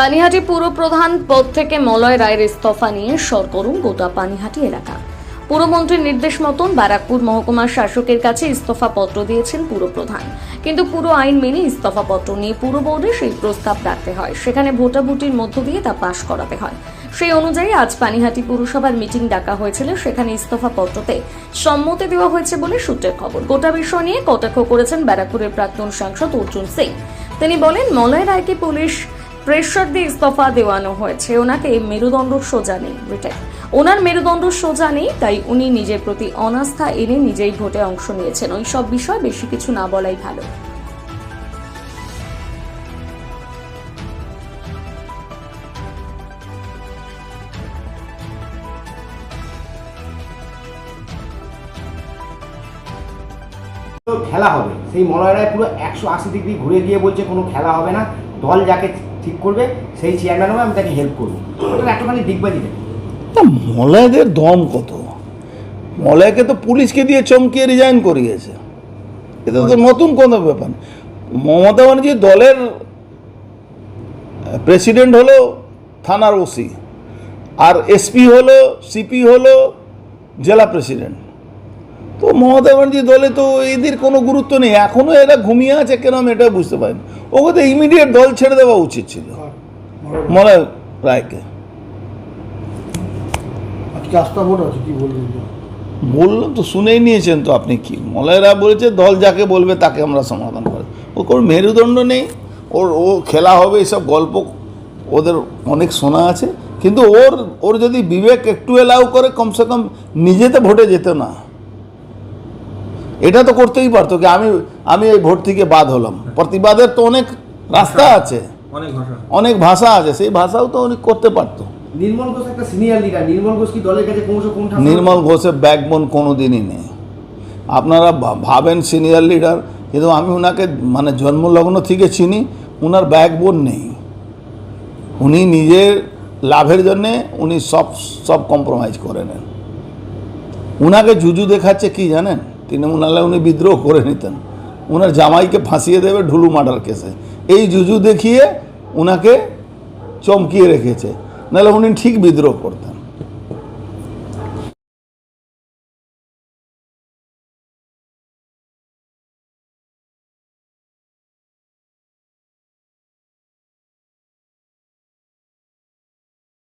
পানিহাটি পুর প্রধান পদ থেকে মলয় রায়ের ইস্তফা নিয়ে সরগরম গোটা পানিহাটি এলাকা। পুরমন্ত্রীর নির্দেশ মতন ব্যারাকপুর মহকুমার শাসকের কাছে ইস্তফা পত্র দিয়েছেন পুরপ্রধান কিন্তু পুরো আইন মেনে ইস্তফা পত্র নিয়ে পুর বোর্ডে সেই প্রস্তাব রাখতে হয়। সেখানে ভোটাভুটির মধ্য দিয়ে তা পাশ করাতে হয়। সেই অনুযায়ী আজ পানিহাটি পুরসভার মিটিং ডাকা হয়েছিল। সেখানে ইস্তফা পত্রতে সম্মতি দেওয়া হয়েছে বলে সূত্রের খবর। গোটা বিষয় নিয়ে কটাক্ষ করেছেন ব্যারাকপুরের প্রাক্তন সাংসদ অর্জুন সিং। তিনি বলেন, মলয় রায়কে পুলিশ প্রেশার দিয়ে ইস্তফা দেওয়ানো হয়েছে। ওনাকে মেরুদণ্ড সোজা নেই ব্রিটেন। ওনার মেরুদণ্ড সোজা নেই, তাই উনি নিজের প্রতি অনাস্থা এনে নিজেই ভোটে অংশ নিয়েছেন। ওই সব বিষয় বেশি কিছু না বলাই ভালো। খেলা হবে। সেই মলয় রায় পুরো একশো আশি ডিগ্রি ঘুরে গিয়ে বলছে, কোনো খেলা হবে না। দল যাকে ঠিক করবে, সেই চেয়ারম্যান হবে আমি তাকে হেল্প করব। একটুখানি দিগবাজি তা মলয়দের দম কত? মলয়কে তো পুলিশকে দিয়ে চমকিয়ে রিজাইন করিয়েছে। এটা তো নতুন কোনো ব্যাপার। মমতা ব্যানার্জি দলের প্রেসিডেন্ট হলো থানার ওসি, আর এসপি হলো সিপি হলো জেলা প্রেসিডেন্ট তো মমতা ব্যানার্জি দলে তো এদের কোনো গুরুত্ব নেই। এখনও এরা ঘুমিয়ে আছে কেন আমি এটা বুঝতে পারিনি। ওকে তো ইমিডিয়েট দল ছেড়ে দেওয়া উচিত ছিল। মলয় রায়কে। বললাম তো শুনেই নিয়েছেন তো আপনি কি। মলয়রা বলেছে দল যাকে বলবে তাকে আমরা সমাধান করে। ও কোনো মেরুদণ্ড নেই। ওর ও খেলা হবে এইসব গল্প ওদের অনেক শোনা আছে। কিন্তু ওর ওর যদি বিবেক একটু এলাও করে কমসে কম নিজেতে ভোটে যেত না। এটা তো করতেই পারতো কি আমি আমি এই ভোট থেকে বাদ হলাম। প্রতিবাদের তো অনেক রাস্তা আছে। অনেক ভাষা। অনেক ভাষা আছে সেই ভাষাও তো উনি করতে পারতো। নির্মল ঘোষ একটা সিনিয়র লিডার নির্মল ঘোষ কি দলের কাছে ক্রমশ কোন নির্মল ঘোষের ব্যাকবোন কোনো দিনই নেই। আপনারা ভাবেন সিনিয়র লিডার কিন্তু আমি ওনাকে মানে জন্মলগ্ন থেকে চিনি ওনার ব্যাকবোন নেই। উনি নিজের লাভের জন্যে উনি সব সব কম্প্রোমাইজ করে নেন। উনাকে জুজু দেখাচ্ছে কি জানেন? তৃণমূলালে উনি বিদ্রোহ করে নিতেন। ওনার জামাইকে ফাঁসিয়ে দেবে ঢুলু মার্ডার কেসে। এই জুজু দেখিয়ে ওনাকে চমকিয়ে রেখেছে। নাহলে উনি ঠিক বিদ্রোহ করতেন।